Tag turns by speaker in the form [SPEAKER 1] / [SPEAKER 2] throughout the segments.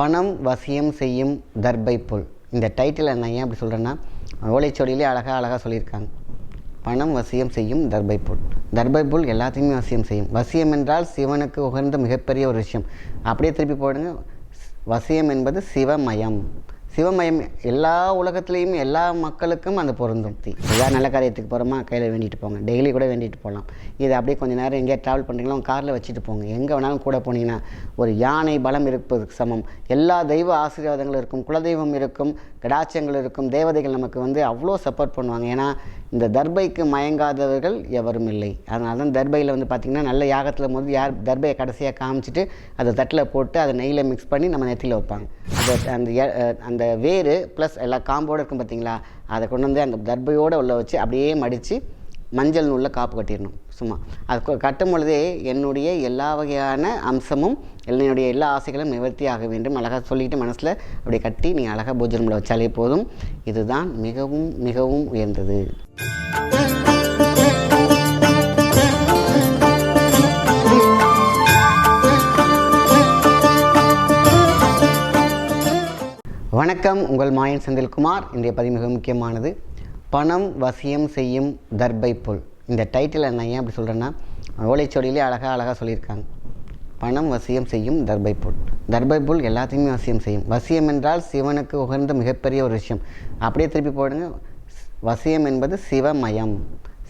[SPEAKER 1] பணம் வசியம் செய்யும் தர்பை புல். இந்த டைட்டில் நான் ஏன் அப்படி சொல்கிறேன்னா ஓலைச்சொடியிலே அழகாக அழகாக சொல்லியிருக்காங்க. பணம் வசியம் செய்யும் தர்பை புல். தர்பை புல் எல்லாத்தையுமே வசியம் செய்யும். வசியம் என்றால் சிவனுக்கு உகந்த மிகப்பெரிய ஒரு விஷயம். அப்படியே திருப்பி போடுங்க. வசியம் என்பது சிவமயம். சிவமயம் எல்லா உலகத்துலேயும் எல்லா மக்களுக்கும் அந்த பொருந்தும். ஏதாவது நல்ல காரியத்துக்கு போகிறோமா கையில் வேண்டிட்டு போங்க. டெய்லி கூட வேண்டிட்டு போகலாம் இதை அப்படியே கொஞ்சம் நேரம் எங்கேயா ட்ராவல் பண்ணுறீங்களோ காரில் வச்சுட்டு போங்க. எங்கே வேணாலும் கூட போனீங்கன்னா ஒரு யானை பலம் இருப்பதுக்கு சமம். எல்லா தெய்வ ஆசீர்வாதங்களும் இருக்கும் குலதெய்வம் இருக்கும் கடாச்சங்கள் இருக்கும். தேவதைகள் நமக்கு வந்து அவ்வளோ சப்போர்ட் பண்ணுவாங்க. ஏன்னா இந்த தர்பைக்கு மயங்காதவர்கள் எவரும் இல்லை. அதனால தான் தர்பையில் வந்து பார்த்திங்கன்னா நல்ல யாகத்தில் போது யார் தர்பையை கடைசியாக காமிச்சிட்டு அதை தட்டில் போட்டு அதை நெய்யில் மிக்ஸ் பண்ணி நம்ம நெத்தியில் வைப்பாங்க. அந்த அந்த அந்த வேர் ப்ளஸ் எல்லா காம்போடு இருக்கும் பார்த்தீங்களா? அதை கொண்டு வந்து அந்த தர்பையோடு உள்ள வச்சு அப்படியே மடித்து மஞ்சள் நூலில் காப்பு கட்டிடணும். சும்மா. அது கட்டும் பொழுதே என்னுடைய எல்லா வகையான அம்சமும் என்னுடைய எல்லா ஆசைகளும் நிவர்த்தி ஆக வேண்டும். அழகாக சொல்லிட்டு மனசில் அப்படியே கட்டி நீங்கள் அழகாக பூஜை ரூமில் வச்சாலே போதும். இதுதான் மிகவும் மிகவும் உயர்ந்தது. வணக்கம். உங்கள் மாயன் செந்தில்குமார். இன்றைய பதிவு மிக முக்கியமானது. பணம் வசியம் செய்யும் தர்பை புல். இந்த டைட்டில் நான் ஏன் அப்படி சொல்கிறேன்னா ஓலைச்சொடியிலே அழகாக அழகாக சொல்லியிருக்காங்க. பணம் வசியம் செய்யும் தர்பை புல். தர்பை புல் எல்லாத்தையுமே வசியம் செய்யும். வசியம் என்றால் சிவனுக்கு உகந்த மிகப்பெரிய ஒரு விஷயம். அப்படியே திருப்பி போடுங்க. வசியம் என்பது சிவமயம்.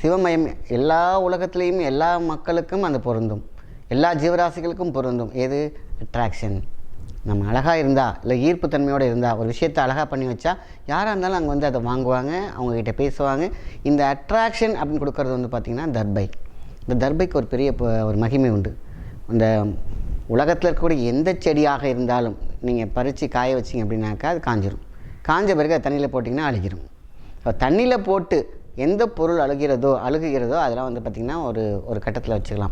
[SPEAKER 1] சிவமயம் எல்லா உலகத்துலேயும் எல்லா மக்களுக்கும் அது பொருந்தும். எல்லா ஜீவராசிகளுக்கும் பொருந்தும். எது? அட்ராக்ஷன் நம்ம அழகாக இருந்தால் இல்லை ஈர்ப்புத்தன்மையோடு இருந்தால் ஒரு விஷயத்தை அழகாக பண்ணி வச்சா யாராக இருந்தாலும் அங்கே வந்து அதை வாங்குவாங்க அவங்கக்கிட்ட பேசுவாங்க. இந்த அட்ராக்ஷன் அப்படின்னு கொடுக்கறது வந்து பார்த்திங்கன்னா தர்பை. இந்த தர்பைக்கு ஒரு பெரிய ப- ஒரு மகிமை உண்டு. அந்த உலகத்தில் இருக்கக்கூடிய எந்த செடியாக இருந்தாலும் நீங்கள் பறித்து காய வச்சிங்க அப்படின்னாக்கா அது காஞ்சிரும். காஞ்ச பிறகு அது தண்ணியில் போட்டிங்கன்னா அழுகிரும். இப்போ தண்ணியில் போட்டு எந்த பொருள் அழுகிறதோ அழுகுகிறதோ அதெல்லாம் வந்து பார்த்திங்கன்னா ஒரு ஒரு கட்டத்தில் வச்சுக்கலாம்.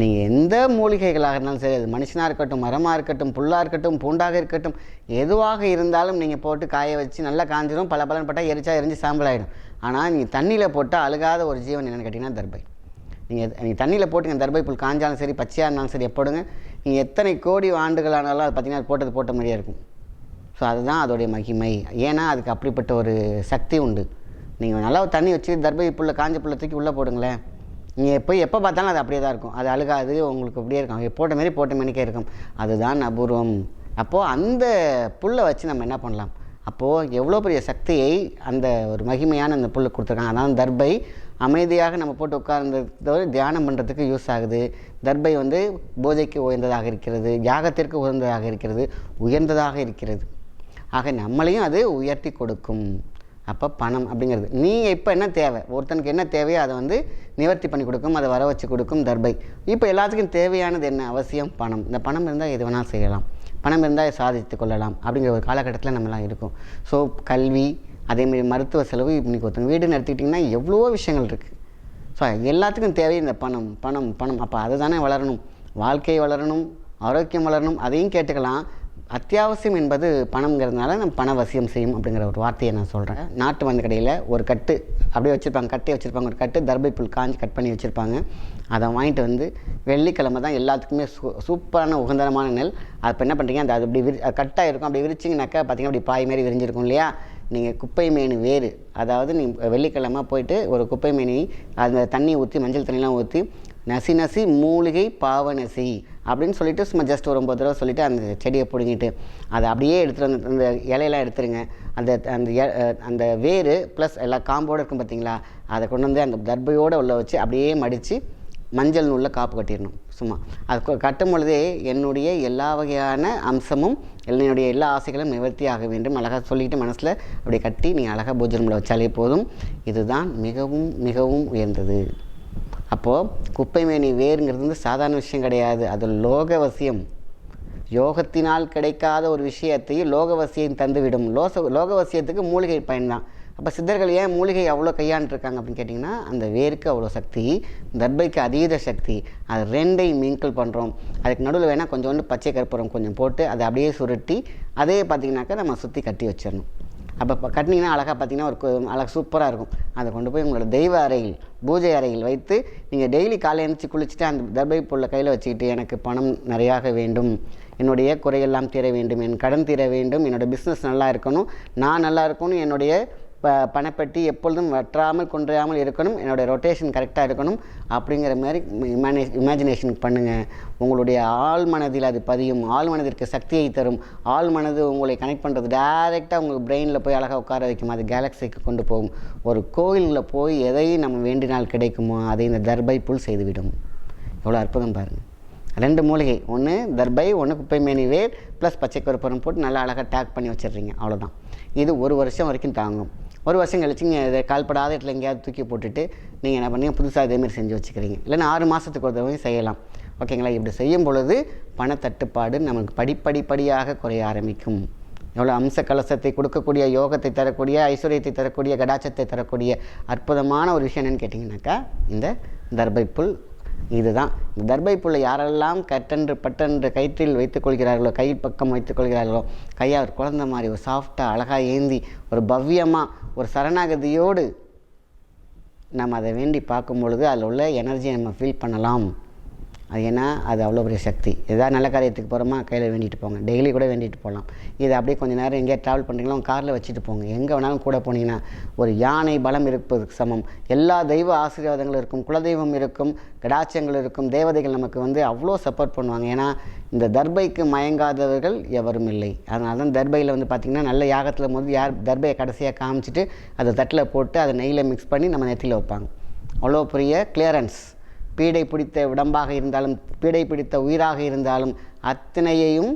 [SPEAKER 1] நீங்கள் எந்த மூலிகைகளாக இருந்தாலும் சரி அது மனுஷனாக இருக்கட்டும் மரமாக இருக்கட்டும் புல்லாக இருக்கட்டும் பூண்டாக இருக்கட்டும் எதுவாக இருந்தாலும் நீங்கள் போட்டு காய வச்சு நல்லா காஞ்சிடும் பல பலன் பட்டால் எரிச்சா எரிஞ்சு சாம்பல் ஆகிடும் ஆனால் நீங்கள் தண்ணியில் போட்டால் அழுகாத ஒரு ஜீவன் என்னென்னு கேட்டிங்கன்னா தர்பை. நீங்கள் நீங்கள் தண்ணியில் போட்டுங்க தர்பை புல் காஞ்சாலும் சரி பச்சையாக இருந்தாலும் சரி எப்போடுங்க நீங்கள் எத்தனை கோடி ஆண்டுகள் ஆனாலும் அது பார்த்தீங்கன்னா அது போட்டது போட்ட மாதிரியே இருக்கும். ஸோ அதுதான் அதோடைய மகிமை. ஏன்னா அதுக்கு அப்படிப்பட்ட ஒரு சக்தி உண்டு. நீங்கள் நல்லா தண்ணி வச்சு தர்பை புல்லை காஞ்ச புல்லை தூக்கி உள்ளே போடுங்களேன். நீங்கள் எப்போ எப்போ பார்த்தாலும் அது அப்படியே தான் இருக்கும். அது அழுகாது உங்களுக்கு அப்படியே இருக்கும். போட்ட மாரி போட்ட மணிக்கே இருக்கும். அதுதான் அபூர்வம். அப்போது அந்த புல்லை வச்சு நம்ம என்ன பண்ணலாம்? அப்போது எவ்வளோ பெரிய சக்தியை அந்த ஒரு மகிமையான அந்த புல்லு கொடுத்துருக்காங்க. அதான் தர்பை அமைதியாக நம்ம போட்டு உட்கார்ந்ததோடு தியானம் பண்ணுறதுக்கு யூஸ் ஆகுது. தர்பை வந்து பூஜைக்கு உயர்ந்ததாக இருக்கிறது யாகத்திற்கு உயர்ந்ததாக இருக்கிறது உயர்ந்ததாக இருக்கிறது. ஆக நம்மளையும் அது உயர்த்தி கொடுக்கும். அப்போ பணம் அப்படிங்கிறது. நீங்கள் இப்போ என்ன தேவை? ஒருத்தனுக்கு என்ன தேவையோ அதை வந்து நிவர்த்தி பண்ணி கொடுக்கும் அதை வர வச்சு கொடுக்கும் தர்பை. இப்போ எல்லாத்துக்கும் தேவையானது என்ன? அவசியம் பணம். இந்த பணம் இருந்தால் எது வேணால் செய்யலாம். பணம் இருந்தால் சாதித்து கொள்ளலாம் அப்படிங்கிற ஒரு காலகட்டத்தில் நம்மலாம் இருக்கும். ஸோ கல்வி அதேமாரி மருத்துவ செலவு இன்றைக்கி ஒருத்தங்க வீடு நடத்திக்கிட்டிங்கன்னா எவ்வளோ விஷயங்கள் இருக்குது ஸோ எல்லாத்துக்கும் தேவை இந்த பணம் பணம் பணம். அப்போ அதுதானே வளரணும். வாழ்க்கை வளரணும் ஆரோக்கியம் வளரணும் அதையும் கேட்டுக்கலாம். அத்தியாவசியம் என்பது பணம்ங்கிறதுனால நம்ம பண வசியம் செய்யும் அப்படிங்கிற ஒரு வார்த்தையை நான் சொல்கிறேன் நாட்டு மருந்து கடையில் ஒரு கட்டு அப்படியே வச்சுருப்பாங்க கட்டே வச்சுருப்பாங்க ஒரு கட்டு தர்பை புல் காஞ்சி கட் பண்ணி வச்சுருப்பாங்க. அதை வாங்கிட்டு வந்து வெள்ளிக்கிழமை தான் எல்லாத்துக்குமே சூ சூப்பரான உகந்தரமான நெல். அப்போ என்ன பண்ணுறீங்க அந்த அது அப்படி விரி கட்டாக இருக்கும் அப்படி விரிச்சிங்கனாக்கா பார்த்தீங்கன்னா அப்படி பாய் மாரி விரிஞ்சிருக்கும் இல்லையா? நீங்கள் குப்பை மேனி வேறு. அதாவது நீ வெள்ளிக்கிழமை போயிட்டு ஒரு குப்பை மேனி அந்த தண்ணி ஊற்றி மஞ்சள் தண்ணிலாம் ஊற்றி நசி நசி மூலிகை பாவநசி அப்படின்னு சொல்லிட்டு சும்மா ஜஸ்ட் ஒரு ஒம்பது தடவை சொல்லிவிட்டு அந்த செடியை பிடுங்கிட்டு அதை அப்படியே எடுத்துகிட்டு வந்து அந்த இலையெல்லாம் எடுத்துருங்க. அந்த அந்த அந்த வேறு ப்ளஸ் எல்லா காம்போடு இருக்கும் பார்த்தீங்களா அதை கொண்டு வந்து அந்த தர்பையோடு உள்ள வச்சு அப்படியே மடித்து மஞ்சள் நூலில் காப்பு கட்டிடணும் சும்மா. அது கட்டும் பொழுதே என்னுடைய எல்லா வகையான அம்சமும் என்னுடைய எல்லா ஆசைகளும் நிவர்த்தி ஆக வேண்டும். அழகாக சொல்லிட்டு மனசில் அப்படியே கட்டி நீ அழகாக பூஜை ரூமில் வச்சாலே போதும். இதுதான் மிகவும் மிகவும் உயர்ந்தது. அப்போது குப்பைமேனி வேருங்கிறது வந்து சாதாரண விஷயம் கிடையாது. அது லோகவசியம். யோகத்தினால் கிடைக்காத ஒரு விஷயத்தையும் லோகவசியம் தந்துவிடும். லோச லோகவசியத்துக்கு மூலிகை பயன்தான். அப்போ சித்தர்கள் ஏன் மூலிகை அவ்வளோ கையாண்டுருக்காங்க அப்படின்னு கேட்டிங்கன்னா அந்த வேருக்கு அவ்வளோ சக்தி தர்பைக்கு அதீத சக்தி அது ரெண்டையும் மிங்கிள் பண்ணுறோம் அதுக்கு நடுவில் வேணால் கொஞ்சோண்டு பச்சை கற்பூரம் கொஞ்சம் போட்டு அதை அப்படியே சுருட்டி அதே பார்த்திங்கனாக்கா நம்ம சுற்றி கட்டி வச்சிடணும். அப்போ இப்போ கட்டினீங்கன்னா அழகாக பார்த்தீங்கன்னா ஒரு கு- சூப்பராக இருக்கும். அதை கொண்டு போய் உங்களோட தெய்வ அறையில் பூஜை அறையில் வைத்து நீங்கள் டெய்லி காலை எழுந்திரிச்சி குளிச்சுட்டு அந்த தர்பை பொருளை கையில் வச்சுக்கிட்டு எனக்கு பணம் நிறையாக வேண்டும். என்னுடைய குறையெல்லாம் தீர வேண்டும். என் கடன் தீர வேண்டும். என்னோடய பிஸ்னஸ் நல்லா இருக்கணும். நான் நல்லா இருக்கணும். என்னுடைய ப பணப்பெட்டி எப்பொழுதும் வற்றாமல் குன்றையாமல் இருக்கணும். என்னுடைய ரொட்டேஷன் கரெக்டாக இருக்கணும். அப்படிங்கிற மாதிரி இமேனே இமேஜினேஷன் பண்ணுங்கள் உங்களுடைய ஆள் மனதில் அது பதியும். ஆள் மனதிற்கு சக்தியை தரும். ஆள் மனது உங்களை கனெக்ட் பண்ணுறது டைரெக்டாக உங்கள் பிரெயினில் போய் அழகாக உட்கார வைக்கும். அது கேலக்ஸிக்கு கொண்டு போகும். ஒரு கோயிலில் போய் எதையும் நம்ம வேண்டினால் கிடைக்குமோ அதை இந்த தர்பை புல் செய்துவிடும். எவ்வளோ அற்புதம் பாருங்கள் ரெண்டு மூலிகை. ஒன்று தர்பை ஒன்று குப்பை மேனி வேர் ப்ளஸ் பச்சை கருப்பரம் போட்டு நல்லா அழகாக டேக் பண்ணி வச்சிடுறீங்க. அவ்வளோதான் இது ஒரு வருஷம் வரைக்கும் தாங்கும். ஒரு வருஷம் கழிச்சு நீங்கள் இதை கால்படாத இடத்துல எங்கேயாவது தூக்கி போட்டுட்டு நீங்கள் என்ன பண்ணீங்க புதுசாக இதேமாரி செஞ்சு வச்சுக்கிறீங்க. இல்லைன்னா ஆறு மாதத்துக்கு ஒரு தடவை செய்யலாம். ஓகேங்களா இப்படி செய்யும் பொழுது பணத்தட்டுப்பாடு நமக்கு படிப்படிப்படியாக குறைய ஆரம்பிக்கும். எவ்வளோ அம்ச கலசத்தை கொடுக்கக்கூடிய யோகத்தை தரக்கூடிய ஐஸ்வர்யத்தை தரக்கூடிய கடாச்சத்தை தரக்கூடிய அற்புதமான ஒரு விஷயம் என்னன்னு கேட்டிங்கனாக்கா இந்த தர்பை புல் இதுதான். இந்த தர்பை புல்லை யாரெல்லாம் கட்டென்று பட்டென்று கயிற்றில் வைத்துக்கொள்கிறார்களோ கை பக்கம் வைத்துக்கொள்கிறார்களோ கையாக ஒரு குழந்த மாதிரி ஒரு சாஃப்டாக அழகாக ஏந்தி ஒரு பவ்யமாக ஒரு சரணாகதியோடு நம்ம அதை வேண்டி பார்க்கும் பொழுது அதில் உள்ள எனர்ஜியை நம்ம ஃபீல் பண்ணலாம். அது ஏன்னா அது அவ்வளோ பெரிய சக்தி. ஏதாவது நல்ல காரியத்துக்கு போகிறோமா கையில் வேண்டிட்டு போங்க. டெய்லி கூட வேண்டிட்டு போகலாம். இது அப்படியே கொஞ்சம் நேரம் எங்கேயா ட்ராவல் பண்ணுறீங்களோ காரில் வச்சுட்டு போங்க. எங்கே வேணாலும் கூட போனீங்கன்னா ஒரு யானை பலம் இருப்பதுக்கு சமம். எல்லா தெய்வ ஆசீர்வாதங்களும் இருக்கும் குலதெய்வம் இருக்கும் கடாட்சங்கள் இருக்கும் தேவதைகள் நமக்கு வந்து அவ்வளோ சப்போர்ட் பண்ணுவாங்க. ஏன்னா இந்த தர்பைக்கு மயங்காதவர்கள் எவரும் இல்லை. அதனால தான் தர்பையில் வந்து பார்த்திங்கன்னா நல்ல யாகத்தில் போது யார் தர்பையை கடைசியாக காமிச்சிட்டு அதை தட்டில் போட்டு அதை நெய்யில் மிக்ஸ் பண்ணி நம்ம நெத்தியில் வைப்பாங்க. அவ்வளோ பெரிய கிளியரன்ஸ் பீடை பிடித்த உடம்பாக இருந்தாலும் பீடை பிடித்த உயிராக இருந்தாலும் அத்தனையையும்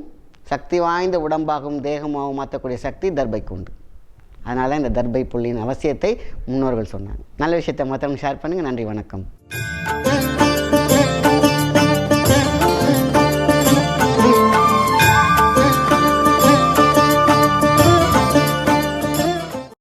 [SPEAKER 1] சக்தி வாய்ந்த உடம்பாகவும் தேகமாகவும் மாற்றக்கூடிய சக்தி தர்பைக்கு உண்டு. அதனால இந்த தர்பை புள்ளியின் அவசியத்தை முன்னோர்கள் சொன்னாங்க. நல்ல விஷயத்தை மற்றவங்க ஷேர் பண்ணுங்கள் நன்றி வணக்கம்.